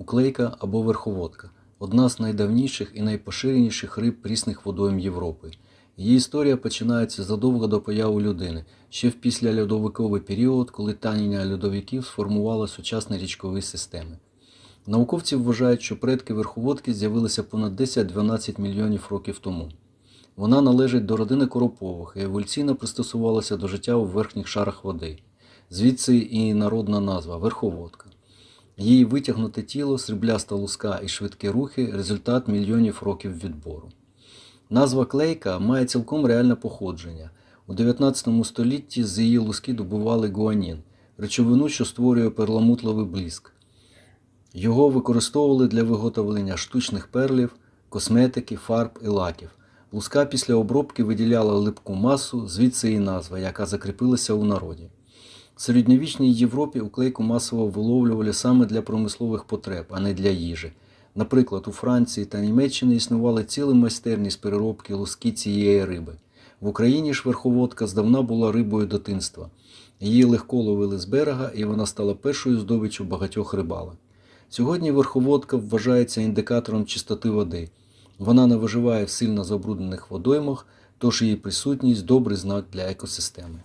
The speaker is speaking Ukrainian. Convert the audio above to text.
Уклейка або верховодка одна з найдавніших і найпоширеніших риб прісних водойм Європи. Її історія починається задовго до появи людини, ще в післяльодовиковий період, коли таніння льодовиків сформувало сучасні річкові системи. Науковці вважають, що предки верховодки з'явилися понад 10-12 мільйонів років тому. Вона належить до родини коропових і еволюційно пристосувалася до життя у верхніх шарах води. Звідси і народна назва верховодка. Її витягнуте тіло, срібляста луска і швидкі рухи результат мільйонів років відбору. Назва клейка має цілком реальне походження. У 19 столітті з її луски добували гуанін, речовину, що створює перламутровий блиск. Його використовували для виготовлення штучних перлів, косметики, фарб і лаків. Луска після обробки виділяла липку масу, звідси і назва, яка закріпилася у народі. Середньовічній Європі уклейку масово виловлювали саме для промислових потреб, а не для їжі. Наприклад, у Франції та Німеччині існували цілі майстерні з переробки луски цієї риби. В Україні ж верховодка здавна була рибою дитинства. Її легко ловили з берега, і вона стала першою здобиччю багатьох рибалок. Сьогодні верховодка вважається індикатором чистоти води. Вона не виживає в сильно забруднених водоймах, тож її присутність добрий знак для екосистеми.